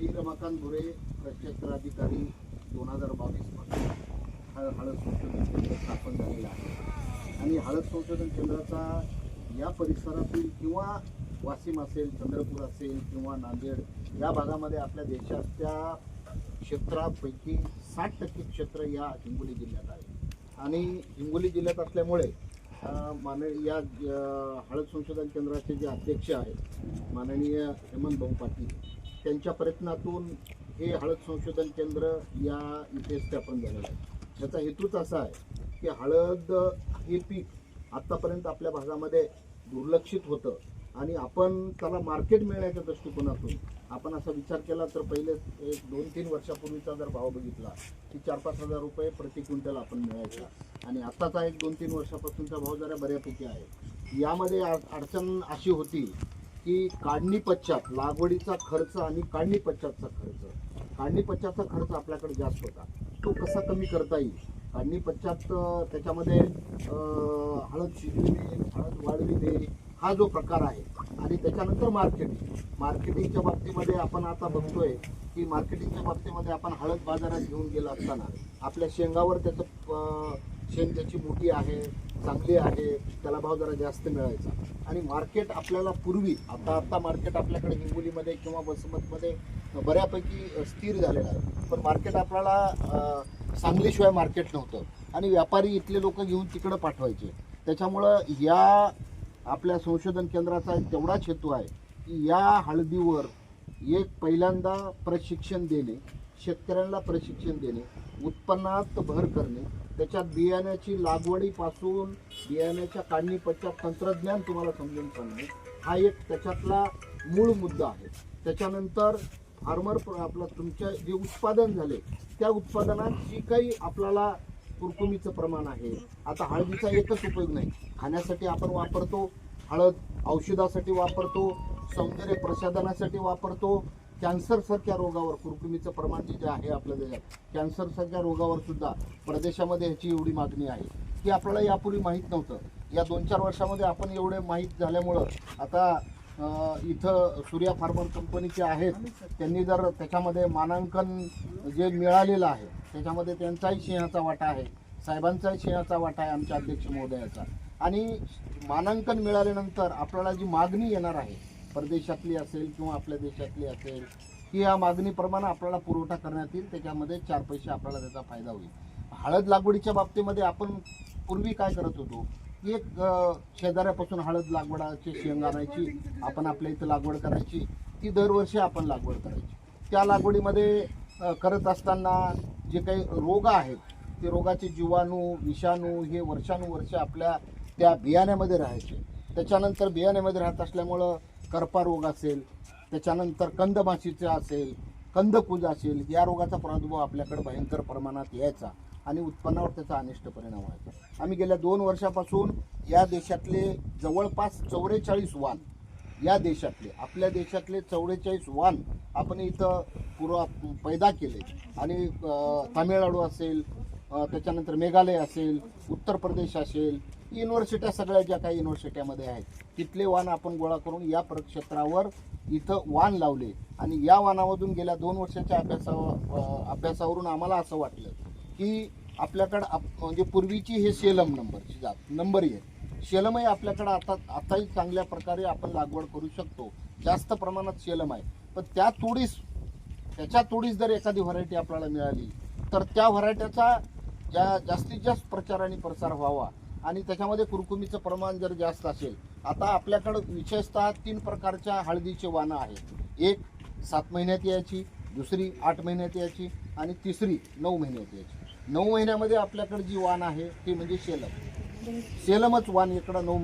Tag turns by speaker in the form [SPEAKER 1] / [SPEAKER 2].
[SPEAKER 1] P Ramakant भुरे प्रक्षेत्राधिकारी दोन हजार बावीसमध्ये हा हळद संशोधन केंद्र स्थापन झालेलं आहे. आणि हळद संशोधन केंद्राचा या परिसरातील किंवा वाशिम असेल चंद्रपूर असेल किंवा नांदेड या भागामध्ये आपल्या देशाच्या क्षेत्रापैकी साठ टक्के क्षेत्र या हिंगोली जिल्ह्यात आहे. आणि हिंगोली जिल्ह्यात असल्यामुळे माननीय मान या हळद संशोधन केंद्राचे जे अध्यक्ष आहेत माननीय हेमंत भाऊ पाटील त्यांच्या प्रयत्नातून हे हळद संशोधन केंद्र या इथे स्थापन झालेलं आहे. त्याचा हेतूच असा आहे की हळद हे पीक आत्तापर्यंत आपल्या भागामध्ये दुर्लक्षित होतं आणि आपण त्याला मार्केट मिळण्याच्या दृष्टिकोनातून आपण असा विचार केला तर पहिले एक दोन तीन वर्षापूर्वीचा जर भाव बघितला की चार पाच हजार रुपये प्रति क्विंटल आपण मिळायचा. आणि आत्ताचा एक दोन तीन वर्षापासूनचा भाव जरा बऱ्यापैकी आहे. यामध्ये अड- अडचण अशी होती की काढणी पश्चात लागवडीचा खर्च आणि काढणी पश्चातचा खर्च. काढणी पश्चातचा खर्च आपल्याकडे जास्त होता. तो कसा कमी करता येईल? काढणी पश्चात त्याच्यामध्ये हळद शिजविणे हळद वाढविणे हा जो प्रकार आहे. आणि त्याच्यानंतर मार्केटिंग मार्केटिंगच्या बाबतीमध्ये आपण आता बघतोय की मार्केटिंगच्या बाबतीमध्ये आपण हळद बाजारात घेऊन गेला असताना आपल्या शेंगावर त्याचं शेंग त्याची मोठी आहे. चांगली आहे त्याला भाव जरा जास्त मिळायचा. आणि मार्केट आपल्याला पूर्वी आता आता मार्केट आपल्याकडे हिंगोलीमध्ये किंवा वसमतमध्ये बऱ्यापैकी स्थिर झालेलं आहे. पण मार्केट आपल्याला सांगलीशिवाय मार्केट नव्हतं. आणि व्यापारी इथले लोक घेऊन तिकडं पाठवायचे. त्याच्यामुळं या आपल्या संशोधन केंद्राचा एक तेवढाच हेतू आहे की या हळदीवर एक पहिल्यांदा प्रशिक्षण देणे शेतकऱ्यांना प्रशिक्षण देणे उत्पन्नात भर करणे त्याच्यात बियाण्याची लागवडीपासून बियाण्याच्या काढणीपश्चात तंत्रज्ञान तुम्हाला समजून सांगणे हा एक त्याच्यातला मूळ मुद्दा आहे. त्याच्यानंतर फार्मर आपलं तुमच्या जे उत्पादन झाले त्या उत्पादनात जी काही आपल्याला कुरकुमीचं प्रमाण आहे. आता हळदीचा एकच उपयोग नाही. खाण्यासाठी आपण वापरतो हळद औषधासाठी वापरतो सौंदर्य प्रसाधनासाठी वापरतो कॅन्सरसारख्या रोगावर कुरकुमीचं प्रमाण जे जे आहे आपल्या देशात कॅन्सरसारख्या रोगावर सुद्धा प्रदेशामध्ये ह्याची एवढी मागणी आहे. की आपल्याला यापूर्वी माहीत नव्हतं. या दोन चार वर्षामध्ये आपण एवढे माहीत झाल्यामुळं आता इथं सूर्या फार्मर कंपनीचे आहेत त्यांनी जर त्याच्यामध्ये मानांकन जे मिळालेलं आहे त्याच्यामध्ये त्यांचाही सिंहाचा वाटा आहे साहेबांचाही सिंहाचा वाटा आहे आमच्या अध्यक्ष महोदयाचा. आणि मानांकन मिळाल्यानंतर आपल्याला जी मागणी येणार आहे परदेशातली असेल किंवा आपल्या देशातली असेल की या मागणीप्रमाणे आपल्याला पुरवठा करण्यात येईल त्याच्यामध्ये चार पैसे आपल्याला त्याचा फायदा होईल. हळद लागवडीच्या बाबतीमध्ये आपण पूर्वी काय करत होतो की एक शेजाऱ्यापासून हळद लागवडाची शेंग आणायची आपण आपल्या इथं लागवड करायची ती दरवर्षी आपण लागवड करायची. त्या लागवडीमध्ये करत असताना जे काही रोग आहेत ते रोगाचे जीवाणू विषाणू हे वर्षानुवर्ष आपल्या त्या बियाण्यामध्ये राहायचे. त्याच्यानंतर बियाण्यामध्ये राहत असल्यामुळं करपा रोग असेल त्याच्यानंतर कंदमाशीचा असेल कंदकुज असेल या रोगाचा प्रादुर्भाव आपल्याकडे भयंकर प्रमाणात यायचा आणि उत्पन्नावर त्याचा अनिष्ट परिणाम व्हायचा. आम्ही गेल्या दोन वर्षापासून या देशातले जवळपास चौवेचाळीस वाण या देशातले आपल्या देशातले चौवेचाळीस वाण आपण इथं पूर्व पैदा केले. आणि तामिळनाडू असेल त्याच्यानंतर मेघालय असेल उत्तर प्रदेश असेल युनिव्हर्सिट्या सगळ्या ज्या काही युनिव्हर्सिट्यामध्ये आहेत तिथले वाण आपण गोळा करून या प्रक्षेत्रावर इथं वाण लावले. आणि या वाणामधून गेल्या दोन वर्षाच्या अभ्यासा अभ्यासावरून आम्हाला असं वाटलं की आपल्याकडं आप म्हणजे पूर्वीची हे शेलम नंबरची जात नंबर आहे शेलमही आपल्याकडं आता आताही चांगल्या प्रकारे आपण लागवड करू शकतो. जास्त प्रमाणात शेलम आहे. पण त्या तोडीस त्याच्या तोडीस जर एखादी व्हरायटी आपल्याला मिळाली तर त्या व्हरायट्याचा ज्या जास्तीत जास्त प्रचार आणि प्रसार व्हावा आणि त्याच्यामध्ये कुरकुमीचं प्रमाण जर जास्त असेल आता आपल्याकडं विशेषतः तीन प्रकारच्या हळदीचे वाणं आहेत. एक सात महिन्यात यायची दुसरी आठ महिन्यात यायची आणि तिसरी नऊ महिन्यात यायची. नऊ महिन्यामध्ये आपल्याकडे जी वाण आहे ती म्हणजे शेलम सेलमच वाण इकडं नऊ